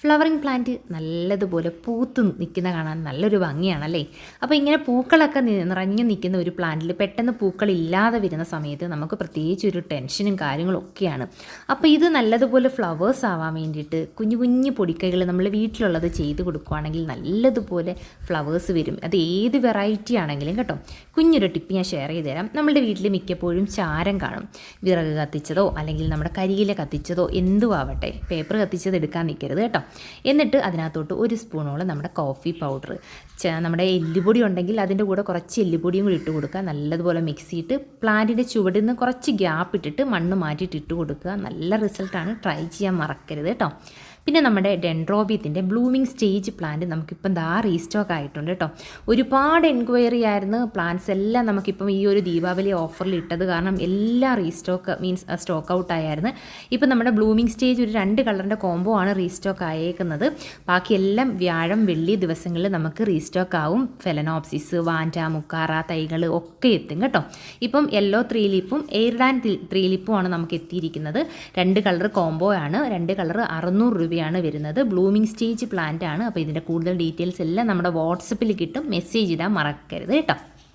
Flowering plant നല്ലതുപോലെ പൂത്ത് നിൽക്കുന്ന കാണാൻ നല്ലൊരു ഭംഗിയാണല്ലേ? അപ്പോൾ ഇങ്ങനെ പൂക്കളൊക്കെ നിറഞ്ഞു നിൽക്കുന്ന ഒരു പ്ലാന്റിൽ പെട്ടെന്ന് പൂക്കളില്ലാതെ വരുന്ന സമയത്ത് നമുക്ക് പ്രത്യേകിച്ച് ഒരു ടെൻഷനും കാര്യങ്ങളും ഒക്കെയാണ്. അപ്പോൾ ഇത് നല്ലതുപോലെ ഫ്ലവേഴ്സ് ആവാൻ വേണ്ടിയിട്ട് കുഞ്ഞു കുഞ്ഞു പൊടിക്കൈകൾ നമ്മൾ വീട്ടിലുള്ളത് ചെയ്ത് കൊടുക്കുകയാണെങ്കിൽ നല്ലതുപോലെ ഫ്ലവേഴ്സ് വരും. അത് ഏത് വെറൈറ്റി ആണെങ്കിലും കേട്ടോ. കുഞ്ഞൊരു ടിപ്പ് ഞാൻ ഷെയർ ചെയ്ത് തരാം. നമ്മുടെ വീട്ടിൽ മിക്കപ്പോഴും ചാരം കാണും. വിറക് കത്തിച്ചതോ അല്ലെങ്കിൽ നമ്മുടെ കരിയില കത്തിച്ചതോ എന്തും ആവട്ടെ. പേപ്പർ കത്തിച്ചത് എടുക്കാൻ നിൽക്കരുത് കേട്ടോ. എന്നിട്ട് അതിനകത്തോട്ട് ഒരു സ്പൂണോളം നമ്മുടെ കോഫി പൗഡർ നമ്മുടെ എല്ലുപൊടി ഉണ്ടെങ്കിൽ അതിന്റെ കൂടെ കുറച്ച് എല്ലുപൊടിയും കൂടി ഇട്ട് കൊടുക്കുക. നല്ലതുപോലെ മിക്സ് ചെയ്തിട്ട് പ്ലാന്റിന്റെ ചുവടിൽ നിന്ന് കുറച്ച് ഗ്യാപ്പ് ഇട്ടിട്ട് മണ്ണ് മാറ്റിയിട്ട് ഇട്ട് കൊടുക്കുക. നല്ല റിസൾട്ടാണ് ട്രൈ ചെയ്യാൻ മറക്കരുത് കേട്ടോ. പിന്നെ നമ്മുടെ ഡെൻഡ്രോബിയത്തിന്റെ ബ്ലൂമിങ് സ്റ്റേജ് പ്ലാന്റ് നമുക്കിപ്പം ദാ റീസ്റ്റോക്ക് ആയിട്ടുണ്ട് കേട്ടോ. ഒരുപാട് എൻക്വയറി ആയിരുന്നു പ്ലാന്റ്സ് എല്ലാം നമുക്കിപ്പം ഈ ഒരു ദീപാവലി ഓഫറിൽ ഇട്ടത് കാരണം എല്ലാം റീസ്റ്റോക്ക് മീൻസ് സ്റ്റോക്ക് ഔട്ട് ആയിരുന്നു ഇപ്പം നമ്മുടെ ബ്ലൂമിങ് സ്റ്റേജ് ഒരു രണ്ട് കളറിന്റെ കോംബോ ആണ് റീസ്റ്റോക്ക് ആയേക്കുന്നത്. ബാക്കിയെല്ലാം വ്യാഴം വെള്ളി ദിവസങ്ങളിൽ നമുക്ക് റീസ്റ്റോക്ക് ആവും. ഫെലനോപ്സിസ് വാന്റ മുക്കാറ തൈകൾ ഒക്കെ എത്തും കേട്ടോ. ഇപ്പം യെല്ലോ ത്രീ ലിപ്പും എയർഡാൻ ത്രീ ലിപ്പും ആണ് നമുക്ക് എത്തിയിരിക്കുന്നത്. രണ്ട് കളർ കോംബോ ആണ്. രണ്ട് കളർ അറുന്നൂറ് രൂപയാണ് വരുന്നത്. ബ്ലൂമിംഗ് സ്റ്റേജ് പ്ലാന്റ് ആണ്. അപ്പോൾ ഇതിന്റെ കൂടുതൽ ഡീറ്റെയിൽസ് എല്ലാം നമ്മുടെ വാട്സപ്പിൽ കിട്ടും. മെസ്സേജ് ഇടാൻ മറക്കരുത് കേട്ടോ.